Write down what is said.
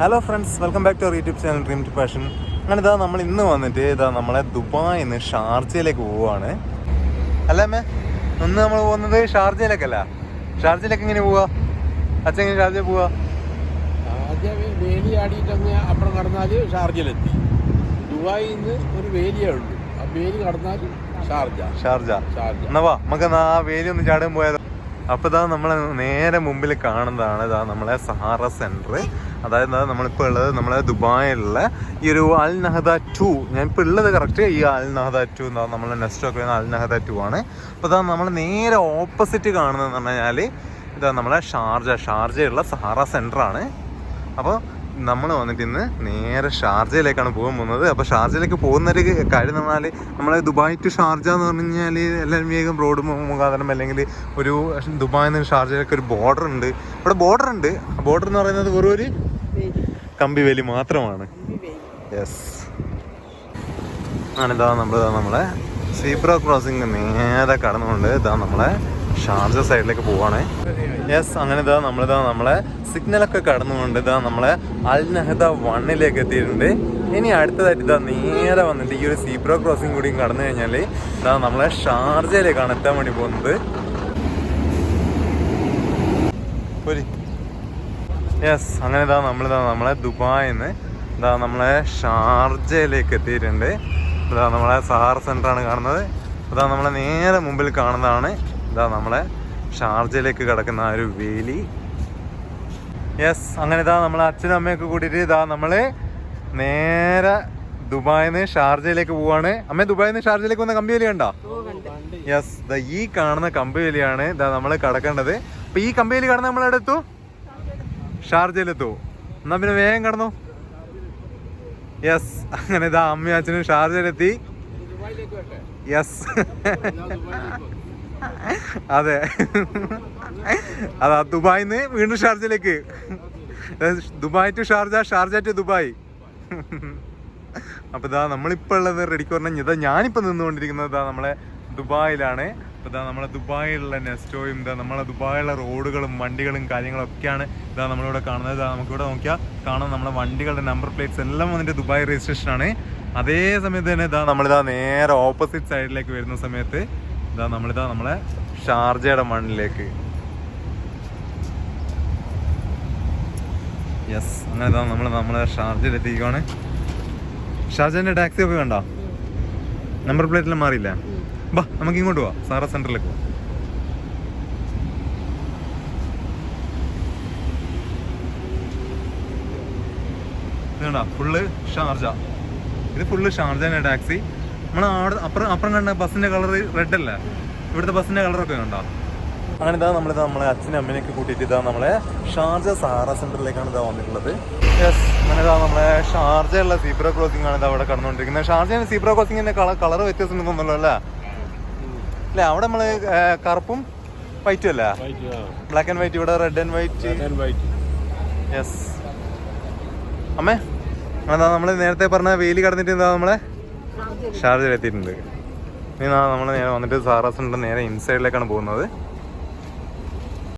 Hello friends welcome back to our YouTube channel dream to passion അങ്ങനെ ഇതാ നമ്മൾ ഇന്ന് വന്നിട്ട് ഇതാ നമ്മളെ ദുബായിൽ നിന്ന് ഷാർജയിലേക്ക് പോവുകയാണ് അല്ല അമ്മേ? ഇന്ന് നമ്മൾ പോകുന്നത് ഷാർജയിലേക്കല്ല. ഷാർജയിലേക്ക് എങ്ങനെ പോവാ? അച്ഛൻ എങ്ങനെ ഷാർജ പോവാ? വേലി ആടിയിട്ടങ്ങ് അപ്പുറം കടന്നാൽ ഷാർജയിലെത്തി. ദുബായിൽ നിന്ന് ഒരു വേലിയേ ഉള്ളൂ. ആ വേലി കടന്നാൽ ഷാർജ. ഷാർജ. ഷാർജ. എന്നാ വാ നമുക്ക് ആ വേലി ഒന്ന് ചാടാൻ പോയാലോ. അപ്പൊ ഇതാ നമ്മൾ നേരെ മുമ്പിൽ കാണുന്നതാണ് ഇതാ നമ്മളെ സഹാറ സെന്റർ അതായത് നമ്മളിപ്പോൾ ഉള്ളത് നമ്മളെ ദുബായിലുള്ള ഈ ഒരു അൽ നഹദ ടു. ഞാൻ ഇപ്പോൾ ഉള്ളത് കറക്റ്റ് ഈ അൽ നഹദ ടു എന്താ നമ്മളെ നെക്സ്റ്റ് ഒക്കെ അൽ നഹദ ടു ആണ്. അപ്പോൾ ഇതാ നമ്മൾ നേരെ ഓപ്പോസിറ്റ് കാണുന്നതെന്ന് പറഞ്ഞു കഴിഞ്ഞാൽ ഇതാ നമ്മളെ ഷാർജ. ഷാർജയുള്ള സഹാറ സെന്റർ ആണ് അപ്പോൾ നമ്മൾ വന്നിട്ട് ഇന്ന് നേരെ ഷാർജയിലേക്കാണ് പോകാൻ പോകുന്നത്. അപ്പോൾ ഷാർജയിലേക്ക് പോകുന്നൊരു കാര്യം എന്ന് പറഞ്ഞാൽ നമ്മളെ ദുബായ് ടു ഷാർജ എന്ന് പറഞ്ഞു കഴിഞ്ഞാൽ എല്ലാവരും വേഗം റോഡ് മുഖാന്തരം അല്ലെങ്കിൽ ഒരു ദുബായിൽ നിന്ന് ഷാർജയിലേക്ക് ഒരു ബോർഡർ ഉണ്ട്. ഇവിടെ ബോർഡർ ഉണ്ട്. ബോർഡർ എന്ന് പറയുന്നത് വെറും ഒരു കമ്പി വേലി മാത്രമാണ്. യെസ് അങ്ങനെ ഇതാ നമ്മൾ നമ്മളെ സീബ്ര ക്രോസിംഗ് നേരെ കടന്നുകൊണ്ട് ഇതാ നമ്മളെ ഷാർജ സൈഡിലേക്ക് പോവാണ്. യെസ് അങ്ങനെ ഇതാ നമ്മളിതാ നമ്മളെ സിഗ്നലൊക്കെ കടന്നുകൊണ്ട് ഇതാ നമ്മളെ അൽ നഹദ വണ്ണിലേക്ക് എത്തിയിട്ടുണ്ട്. ഇനി അടുത്തതായിട്ട് ഇതാ നേരെ വന്നിട്ട് ഈ ഒരു സീബ്ര ക്രോസിംഗ് കൂടിയും കടന്നു കഴിഞ്ഞാൽ ഇതാ നമ്മളെ ഷാർജയിലേക്കാണ് എത്താൻ വേണ്ടി പോകുന്നത്. യെസ് അങ്ങനെ ഇതാ നമ്മളിതാ നമ്മളെ ദുബായിൽ നിന്ന് ഇതാ നമ്മളെ ഷാർജയിലേക്ക് എത്തിയിട്ടുണ്ട്. ഇതാ നമ്മളെ സഹാർ സെന്റർ ആണ് കാണുന്നത്. അതാ നമ്മളെ നേരെ മുമ്പിൽ കാണുന്നതാണ്. ഇതാ നമ്മളെ ഷാർജയിലേക്ക് കിടക്കുന്ന ആ ഒരു വേലി. യെസ് അങ്ങനെ ഇതാ നമ്മളെ അച്ഛനും അമ്മയൊക്കെ കൂട്ടിയിട്ട് ഇതാ നമ്മൾ നേരെ ദുബായിൽ നിന്ന് ഷാർജയിലേക്ക് പോവാണ്. അമ്മ ദുബായിൽ നിന്ന് ഷാർജയിലേക്ക് വന്ന കമ്പി വലി കണ്ടോ യെസ് ദ ഈ കാണുന്ന കമ്പി വലിയാണ് ഇതാ നമ്മൾ കടക്കേണ്ടത്. അപ്പൊ ഈ കമ്പി വലി കടന്ന് നമ്മൾ എവിടെ എത്തു? ഷാർജയിലെത്തു. എന്നാ പിന്നെ വേഗം കടന്നു. യെസ് അങ്ങനെ ഇതാ അമ്മയും അച്ഛനും ഷാർജയിലെത്തി. യെസ്. അതെ. അതാ ദുബായിൽ നിന്ന് വീണ്ടും ഷാർജയിലേക്ക്. Dubai to Sharjah Sharjah to Dubai. അപ്പൊ ഇതാ നമ്മളിപ്പോ ഉള്ളത് റെഡിക്ക് പറഞ്ഞ ഇതാ ഞാനിപ്പോ നിന്നുകൊണ്ടിരിക്കുന്നത് ഇതാ നമ്മളെ ദുബായിലാണ്. അപ്പൊ ഇതാ നമ്മളെ ദുബായിലുള്ള നെസ്റ്റോയും ഇതാ നമ്മളെ ദുബായിലുള്ള റോഡുകളും വണ്ടികളും കാര്യങ്ങളും ഒക്കെയാണ് ഇതാ നമ്മളിവിടെ കാണുന്നത്. ഇതാ നമുക്കിവിടെ നോക്കിയാൽ കാണാം നമ്മളെ വണ്ടികളുടെ നമ്പർ പ്ലേറ്റ്സ് എല്ലാം വന്നിട്ട് ദുബായ് രജിസ്ട്രേഷൻ ആണ്. അതേ സമയത്ത് തന്നെ ഇതാ നമ്മളിതാ നേരെ ഓപ്പോസിറ്റ് സൈഡിലേക്ക് വരുന്ന സമയത്ത് ഇതാ നമ്മളിതാ നമ്മളെ ഷാർജയുടെ മണ്ണിലേക്ക്. യെസ് അങ്ങനെ ഇതാ നമ്മൾ നമ്മളെ ഷാർജയിലെത്തിക്കുവാണ് ഷാർജന്റെ ടാക്സി ഒക്കെ കണ്ടോ? നമ്പർ പ്ലേറ്റിൽ മാറിയില്ല. ബാ നമുക്ക് ഇങ്ങോട്ട് പോവാം. സാറ സെന്ററിലേക്ക് പോവാം. Full Sharjah. ഇത് ഫുള്ള് ഷാർജ ടാക്സി. നമ്മൾ അവിടെ അപ്പുറം അപ്പുറം കണ്ട ബസ്സിന്റെ കളർ റെഡ് അല്ല? ഇവിടുത്തെ ബസ്സിന്റെ കളറൊക്കെ കണ്ടോ? അങ്ങനെ ഇതാ നമ്മളിതാ നമ്മളെ അച്ഛനും അമ്മനെയൊക്കെ കൂട്ടിയിട്ട് ഇതാ നമ്മളെ ഷാർജ സഹാറ സെന്ററിലേക്കാണ് ഇതാ വന്നിട്ടുള്ളത്. യെസ് അങ്ങനെ ഇതാ നമ്മളെ ഷാർജയുള്ള സീബ്ര ക്രോസിംഗ് ആണ് ഇതാ അവിടെ കടന്നുകൊണ്ടിരിക്കുന്നത്. ഷാർജ സീബ്ര ക്രോസിംഗിന്റെ കളർ വ്യത്യാസം തോന്നുന്നല്ലോ അല്ലേ? അല്ലേ അവിടെ നമ്മൾ കറുപ്പും വൈറ്റും അല്ലേ. ബ്ലാക്ക് ആൻഡ് വൈറ്റ് ഇവിടെ റെഡ് ആൻഡ് വൈറ്റ്. യെസ് അമ്മേ അതാ നമ്മൾ നേരത്തെ പറഞ്ഞ വെയിൽ കടന്നിട്ട് എന്താ നമ്മളെ ഷാർജയിൽ എത്തിയിട്ടുണ്ട്. ഇനി നമ്മൾ നേരെ വന്നിട്ട് സാറാസിന്റെ നേരെ ഇൻസൈഡിലേക്കാണ് പോകുന്നത്.